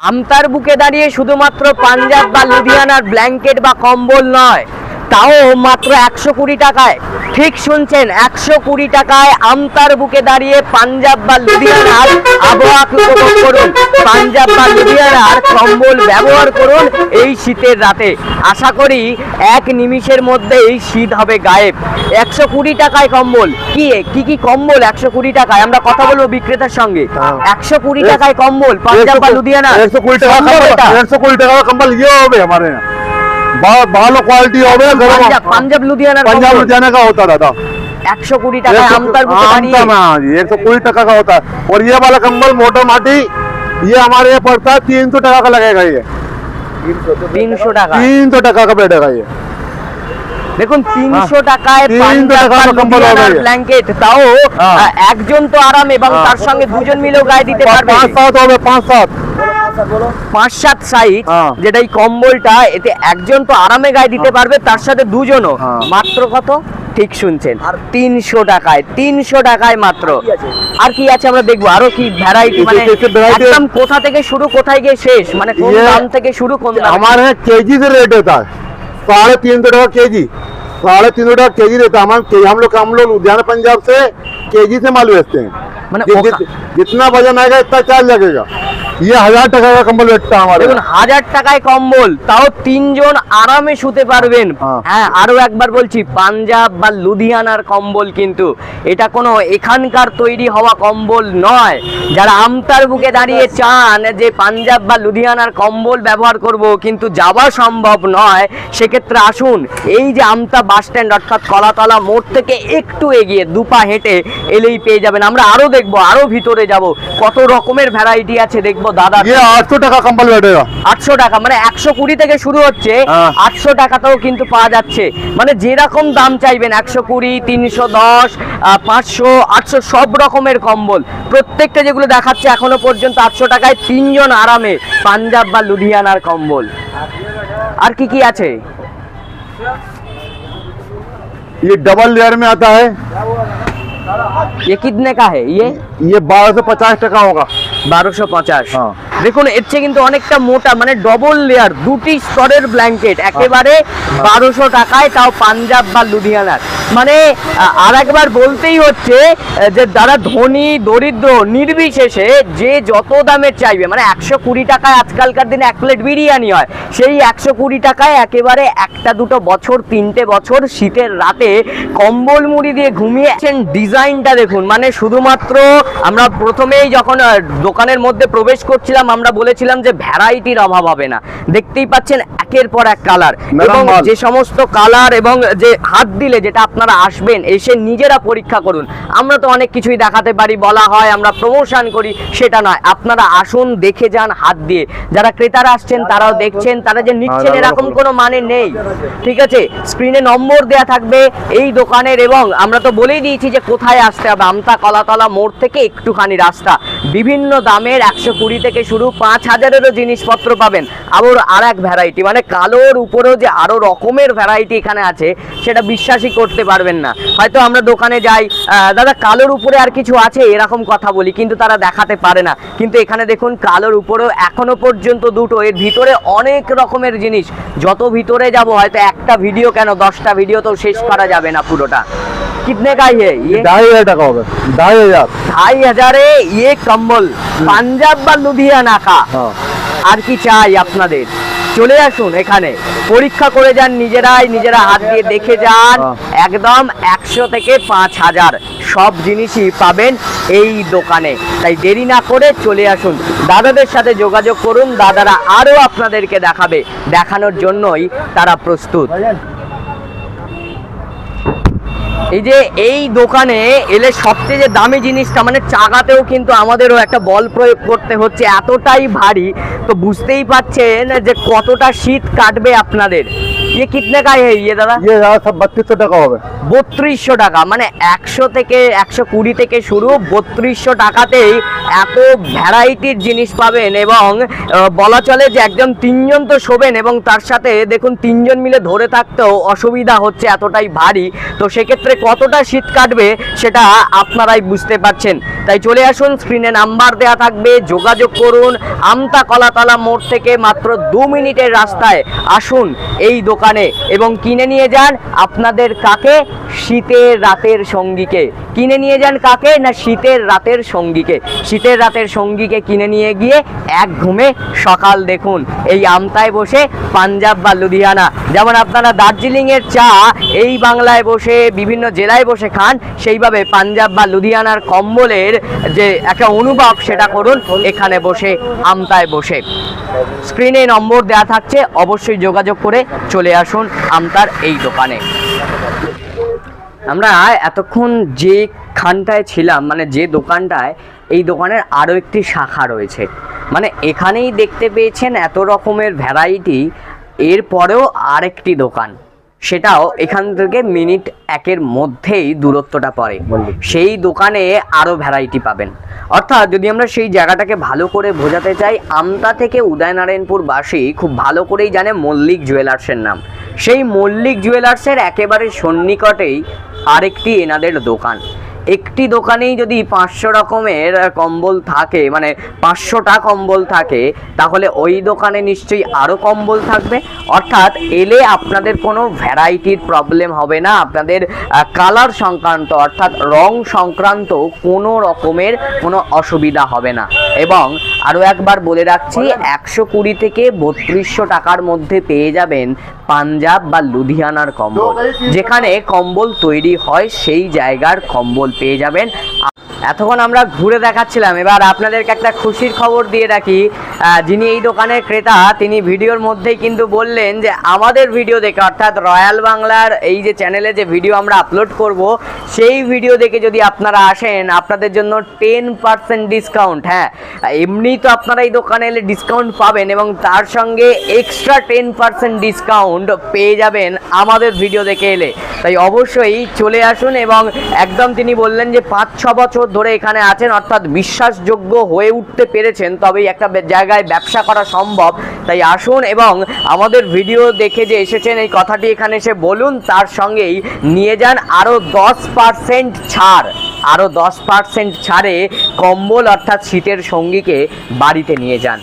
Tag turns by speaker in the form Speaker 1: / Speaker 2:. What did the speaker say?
Speaker 1: আমতার বুকে দাঁড়িয়ে শুধুমাত্র পাঞ্জাব বা লুধিয়ানার ব্ল্যাঙ্কেট বা কম্বল নয় তাও মাত্র একশো কুড়ি টাকায়। ঠিক শুনছেন একশো কুড়ি টাকায় আমতার বুকে দাঁড়িয়ে পাঞ্জাব বা লুধিয়ানার আবহাওয়া উপভোগ করুন। পাঞ্জাব বা লুধিয়ানার কম্বল ব্যবহার করুন এই শীতের রাতে। আশা করি এক নিমিশের মধ্যে এই শীত হবে গায়েব। একশো কুড়ি টাকায় কম্বল। কি কি কি কম্বল একশো কুড়ি টাকায়? আমরা কথা বলব বিক্রেতার সঙ্গে। একশো কুড়ি টাকায় কম্বল পাঞ্জাব বা লুধিয়ানা
Speaker 2: একশো কুড়ি টাকা একশো
Speaker 1: কুড়ি টাকা
Speaker 2: কম্বল ইয়ে হবে আমার। टका का कंबल ये होवे हमारे यहाँ बहुत भालो क्वालिटी होवे
Speaker 1: পাঞ্জাব পাঞ্জাব লুধিয়ানার
Speaker 2: पंजाब
Speaker 1: কম্বল
Speaker 2: लुधियाना का होता दादा
Speaker 1: একশো কুড়ি টাকায় আমতার বুকে দাঁড়িয়ে
Speaker 2: आमता में हाँ जी एक सौ कोई टका का होता है और ये वाला कंबल मोटा माटी ये हमारे यहाँ पड़ता है तीन सौ टका का लगेगा ये
Speaker 1: তিনশো টাকা
Speaker 2: तीन सौ टका का बैठेगा ये
Speaker 1: দেখুন তিনশো টাকায়
Speaker 2: তিনশো
Speaker 1: পাঞ্জাব
Speaker 2: টাকা
Speaker 1: বা
Speaker 2: কম্বল হবে।
Speaker 1: লুধিয়ানার ব্ল্যাঙ্কেট তাও
Speaker 2: হ্যাঁ।
Speaker 1: আহ, একজন তো আরাম এবং
Speaker 2: হ্যাঁ।
Speaker 1: তার সঙ্গে দুজন মিলেও গায়ে দিতে পারবে
Speaker 2: पाँच सात होवे पाँच सात
Speaker 1: পাঁচ সাত সাইজ
Speaker 2: হ্যাঁ।
Speaker 1: যেটা এই কম্বলটা এতে একজন তো আরামে গায়ে দিতে পারবে তার সাথে দুজনও
Speaker 2: হ্যাঁ।
Speaker 1: মাত্র কত ঠিক শুনছেন আর তিনশো টাকায় তিনশো টাকায় মাত্র আর কি আছে আমরা দেখবো আরো কি ভ্যারাইটি মানে
Speaker 2: কিছু কিছু variety-
Speaker 1: একদম কোথা থেকে শুরু কোথায় গিয়ে শেষ মানে কোন
Speaker 2: ये-
Speaker 1: দাম থেকে শুরু কোন দাম
Speaker 2: हमारे यहाँ केजी से रेट होता है साढ़े तीन सौ टका के जी साढ़े तीन सौ टका के जी रहता है हमारे हम लोग हम लोग लुधियाना पंजाब से के जी से माल बेचते हैं
Speaker 1: मैंने
Speaker 2: जि-
Speaker 1: ओखा-
Speaker 2: जित- जितना वजन आएगा इतना चार्ज लगेगा ইয়ে হাজার টাকা কম্বল বেচটা আমাদের।
Speaker 1: দেখুন হাজার টাকায় কম্বল তাও তিনজন আরামে শুতে পারবেন।
Speaker 2: হ্যাঁ।,
Speaker 1: হ্যাঁ। আরও একবার বলছি পাঞ্জাব বা লুধিয়ানার কম্বল কিন্তু এটা কোনো এখানকার তৈরি হওয়া কম্বল নয়। যারা আমতার বুকে দাঁড়িয়ে চান যে পাঞ্জাব বা লুধিয়ানার কম্বল ব্যবহার করব কিন্তু যাওয়া সম্ভব নয় সেক্ষেত্রে আসুন এই যে আমতা বাস স্ট্যান্ড অর্থাৎ কলাতলা মোড় থেকে একটু এগিয়ে দুপা হেঁটে এলেই পেয়ে যাবেন। আমরা আরও দেখব আরও ভিতরে যাব কত রকমের ভ্যারাইটি আছে দেখব দাদা
Speaker 2: ये आठ सौ टका कंबल बैठेगा
Speaker 1: আটশো টাকা মানে একশো কুড়ি থেকে শুরু হচ্ছে
Speaker 2: হ্যাঁ।
Speaker 1: আটশো টাকাতেও কিন্তু পাওয়া যাচ্ছে মানে যেরকম দাম চাইবেন একশো কুড়ি তিনশো দশ পাঁচশো আটশো সব রকমের কম্বল প্রত্যেকটা যেগুলো দেখাচ্ছে এখনো পর্যন্ত আটশো টাকায় তিনজন আরামে পাঞ্জাব বা লুধিয়ানার কম্বল আর কি কি আছে
Speaker 2: ये डबल लेयर में आता है
Speaker 1: ये कितने का है ये
Speaker 2: ये बारह सौ पचास टका होगा
Speaker 1: বারোশো পঞ্চাশ
Speaker 2: হ্যাঁ।
Speaker 1: দেখুন এর চেয়ে কিন্তু অনেকটা মোটা মানে ডবল লেয়ার দুটি স্তরের ব্ল্যাঙ্কেট একেবারে বারোশো টাকায় তাও পাঞ্জাব বা লুধিয়ানার মানে আর একবার বলতেই হচ্ছে যে যারা ধনী দরিদ্র নির্বিশেষে যে যত দামের চাইবে মানে একশো কুড়ি টাকায় আজকালকার দিনে এক প্লেট বিরিয়ানি হয় সেই একশো কুড়ি টাকায় একেবারে একটা দুটো বছর তিনটে বছর শীতের রাতে কম্বল মুড়ি দিয়ে ঘুমিয়েছেন ডিজাইনটা দেখুন। মানে শুধুমাত্র আমরা প্রথমেই যখন দোকানের মধ্যে প্রবেশ করছিলাম আমরা বলেছিলাম যে ভ্যারাইটির অভাব হবে না। দেখতেই পাচ্ছেন একের পর এক কালার এবং যে সমস্ত কালার এবং যে হাত দিলে যেটা আপনারা আসবেন এসে নিজেরা পরীক্ষা করুন। আমরা তো অনেক কিছুই দেখাতে পারি বলা হয় আমরা প্রমোশন করি সেটা নয়। আপনারা আসুন দেখে যান হাত দিয়ে। যারা ক্রেতারা আসছেন তারাও দেখছেন তারা যে নিচ্ছেন
Speaker 2: হ্যাঁ,
Speaker 1: এরকম কোনো মানে নেই। ঠিক আছে? স্ক্রিনে নম্বর দেয়া থাকবে এই দোকানের এবং আমরা তো বলেই দিয়েছি যে কোথায় আসতে হবে আমতা কলাতলা মোড় থেকে একটুখানি রাস্তা। বিভিন্ন দামের একশো কুড়ি থেকে শুরু পাঁচ হাজারেরও জিনিসপত্র পাবেন। আবার আর এক ভ্যারাইটি মানে কালোর উপরেও যে আরও রকমের ভ্যারাইটি এখানে আছে, সেটা বিশ্বাসই করতে পারবেন না। হয়তো আমরা দোকানে যাই দাদা কালোর উপরে আর কিছু আছে? এরকম কথা বলি, কিন্তু তারা দেখাতে পারে না। কিন্তু এখানে দেখুন, কালোর উপরেও এখনও পর্যন্ত দুটো, এর ভিতরে অনেক রকমের জিনিস। যত ভিতরে যাব, হয়তো একটা ভিডিও কেন, দশটা ভিডিও তো শেষ করা যাবে না পুরোটা। कितने का ये
Speaker 2: ये
Speaker 1: ये
Speaker 2: ढाई हजार टका होगा ढाई हजार
Speaker 1: ঢাই হাজারে ইয়ে কম্বল পাঞ্জাব বা লুধিয়ানা কা
Speaker 2: हाँ
Speaker 1: আর কি চাই আপনাদের চলে আসুন এখানে পরীক্ষা করে যান নিজেরাই নিজেরা হাত দিয়ে দেখে যান
Speaker 2: হ্যাঁ।
Speaker 1: একদম একশো থেকে পাঁচ হাজার সব জিনিসই পাবেন এই দোকানে তাই দেরি না করে চলে আসুন দাদাদের সাথে যোগাযোগ করুন দাদারা আরও আপনাদেরকে দেখাবে দেখানোর জন্যই তারা প্রস্তুত এই যে এই দোকানে এলে সবচেয়ে যে দামি জিনিসটা মানে চাকাতেও কিন্তু আমাদেরও একটা বল প্রয়োগ করতে হচ্ছে, এতটাই ভারী। তো বুঝতেই পারছেন যে কতটা শীত কাটবে আপনাদের। ইয়ে কিতনে কায় হে ইয়ে দাদা
Speaker 2: ये यार सब बत्तीस सौ टका होगा
Speaker 1: বত্রিশশো টাকা মানে একশো থেকে একশো কুড়ি থেকে শুরু বত্রিশশো টাকাতেই এত ভ্যারাইটির জিনিস পাবেন এবং আহ, বলা চলে যে একজন তিনজন তো শোবেন এবং তার সাথে দেখুন তিনজন মিলে ধরে থাকতেও অসুবিধা হচ্ছে এতটাই ভারী তো সেক্ষেত্রে কতটা শীত কাটবে সেটা আপনারাই বুঝতে পারছেন তাই চলে আসুন স্ক্রিনে নাম্বার দেওয়া থাকবে, যোগাযোগ করুন, আমতা কলাতলা মোড় থেকে মাত্র দু মিনিটের রাস্তায় আসুন এই দোকানে এবং কিনে নিয়ে যান আপনাদের কাকে? শীতের রাতের সঙ্গীকে। কিনে নিয়ে যান কাকে না শীতের রাতের সঙ্গীকে? শীতের রাতের সঙ্গীকে কিনে নিয়ে গিয়ে এক ঘুমে সকাল দেখুন। এই আমতায় বসে পাঞ্জাব বা লুধিয়ানা। যেমন আপনারা দার্জিলিংয়ের চা এই বাংলায় বসে, বিভিন্ন জেলায় বসে খান, সেইভাবে পাঞ্জাব বা লুধিয়ানার কম্বলের যে একটা অনুভব সেটা করুন, এখানে বসে, আমতায় বসে। স্ক্রিনে নম্বর দেওয়া থাকছে, অবশ্যই যোগাযোগ করে চলে আসুন আমতার এই দোকানে। আমরা এতক্ষণ যে খানটায় ছিলাম মানে যে দোকানটায়, এই দোকানের আরও একটি শাখা রয়েছে। মানে এখানেই দেখতে পেয়েছেন এত রকমের ভ্যারাইটি এরপরেও আরেকটি দোকান। সেটাও এখান থেকে মিনিট একের মধ্যেই দূরত্বটা পড়ে। সেই দোকানে আরও ভ্যারাইটি পাবেন। অর্থাৎ যদি আমরা সেই জায়গাটাকে ভালো করে বোঝাতে চাই আমতা থেকে উদয়নারায়ণপুরবাসী খুব ভালো করেই জানে মল্লিক জুয়েলার্সের নাম। সেই মল্লিক জুয়েলার্সের একেবারে সন্নিকটেই আরেকটি এনাদের দোকান। একটি দোকানেই যদি পাঁচশো রকমের কম্বল থাকে মানে পাঁচশোটা কম্বল থাকে তাহলে ওই দোকানে নিশ্চয়ই আরও কম্বল থাকবে। অর্থাৎ এলে আপনাদের কোনো ভ্যারাইটির প্রবলেম হবে না। আপনাদের কালার সংক্রান্ত অর্থাৎ রং সংক্রান্ত কোনো রকমের কোনো অসুবিধা হবে না। এবং আরও একবার বলে রাখছি একশো কুড়ি থেকে বত্রিশশো টাকার মধ্যে পেয়ে যাবেন পাঞ্জাব বা লুধিয়ানার কম্বল। যেখানে কম্বল তৈরি হয় সেই জায়গার কম্বল পেয়ে যাবেন। এতক্ষণ আমরা ঘুরে দেখাচ্ছিলাম। এবার আপনাদেরকে একটা খুশির খবর দিয়ে রাখি। যিনি এই দোকানের ক্রেতা, তিনি ভিডিওর মধ্যেই কিন্তু বললেন যে আমাদের ভিডিও দেখে, অর্থাৎ রয়্যাল বাংলার এই যে চ্যানেলে যে ভিডিও আমরা আপলোড করব, সেই ভিডিও দেখে যদি আপনারা আসেন, আপনাদের জন্য টেন পার্সেন্ট ডিসকাউন্ট হ্যাঁ। এমনি তো আপনারা এই দোকানে এলে ডিসকাউন্ট পাবেন এবং তার সঙ্গে এক্সট্রা টেন পার্সেন্ট ডিসকাউন্ট পেয়ে যাবেন আমাদের ভিডিও দেখে এলে। তাই অবশ্যই চলে আসুন এবং একদম তিনি বললেন যে পাঁচ ছ বছর ধরে এখানে আছেন, অর্থাৎ বিশ্বাসযোগ্য হয়ে উঠতে পেরেছেন, তবেই একটা বে- জায়গায় ব্যবসা করা সম্ভব। তাই আসুন এবং আমাদের ভিডিও দেখে যে এসেছেন এই কথাটি এখানে এসে বলুন, তার সঙ্গেই নিয়ে যান আরও দশ পার্সেন্ট ছাড়। আরও দশ পার্সেন্ট ছাড়ে কম্বল অর্থাৎ শীতের সঙ্গীকে বাড়িতে নিয়ে যান।